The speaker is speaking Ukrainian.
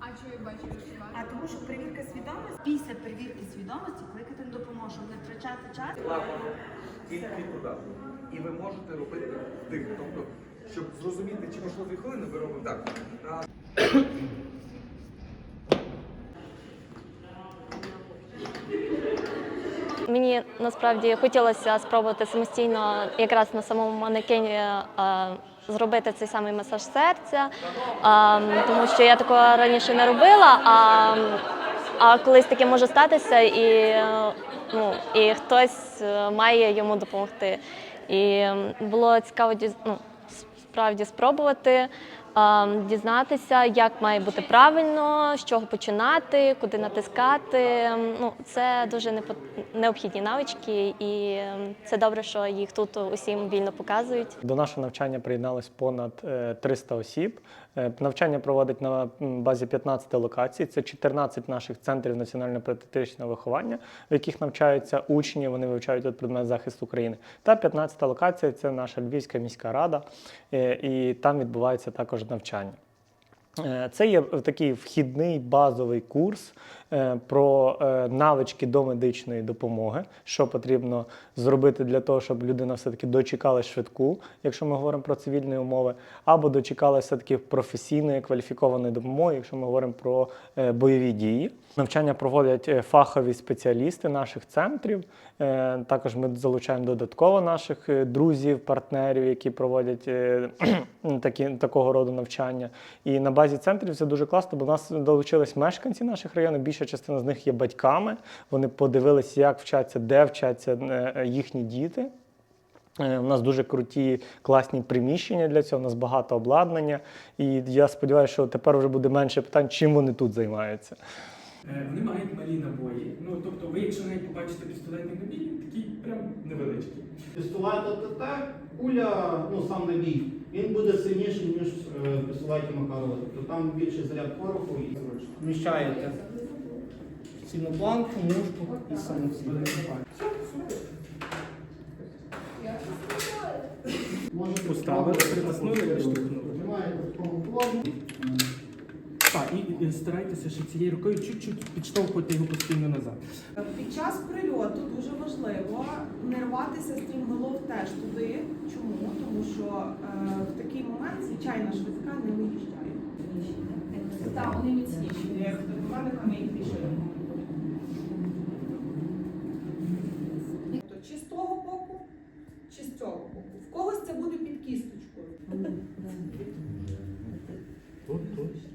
А чого я бачу тому що перевірка свідомості після перевірки свідомості кликати на допомогу, щоб не втрачати час. Тільки туди. І ви можете робити вдих. Тобто, щоб зрозуміти, чи можливо дві хвилини, ви робите так. Мені насправді хотілося спробувати самостійно якраз на самому манекені е, зробити цей самий масаж серця, тому що я такого раніше не робила. А, а колись таке може статися, і, ну, і хтось е, має йому допомогти. І було цікаво ну, справді спробувати. Е, Дізнатися, як має бути правильно, з чого починати, куди натискати. Ну, це дуже необхідні навички, і ем, це добре, що їх тут усім вільно показують. До нашого навчання приєдналось понад е, 300 осіб. Е, Навчання проводить на базі 15 локацій. Це 14 наших центрів національно-патріотичного виховання, в яких навчаються учні, вони вивчають тут предмет захисту України. Та 15 локація це наша Львівська міська рада, е, і там відбувається також навчання. Е, Це є такий вхідний базовий курс про е, навички до медичної допомоги, що потрібно зробити для того, щоб людина все-таки дочекалась швидку, якщо ми говоримо про цивільні умови, або дочекалась все-таки професійної кваліфікованої допомоги, якщо ми говоримо про е, бойові дії. Навчання проводять е, фахові спеціалісти наших центрів. Е, Також ми залучаємо додатково наших е, друзів, партнерів, які проводять е, такі, такого роду навчання. І на базі центрів це дуже класно, бо в нас долучились мешканці наших районів. Більша частина з них є батьками. Вони подивилися, як вчаться, де вчаться е, їхні діти. Е, У нас дуже круті, класні приміщення для цього, у нас багато обладнання. І я сподіваюся, що тепер вже буде менше питань, чим вони тут займаються. Е, Вони мають малі набої. Ну тобто, ви, якщо навіть побачите пістолетний набій, такий прям невеличкий. Пістолет АТТ, куля, ну сам набій, він буде сильніший, ніж пістолеті Макарова. Тобто там більший заряд пороху і зручно. Вміщаєте цільну планку, мушку і самоціль. Поставили, спробувати притиснули, відштовхнули. Так, і, і старайтеся ще цією рукою чуть-чуть підштовхувати його постійно назад. Під час прильоту дуже важливо не рватися стрімголов теж туди. Чому? Тому що е, в такий момент звичайна швидка не виїжджає. Так, вони міцніші. Як до мене ми їх більше. То чи з того боку, чи з цього боку. В когось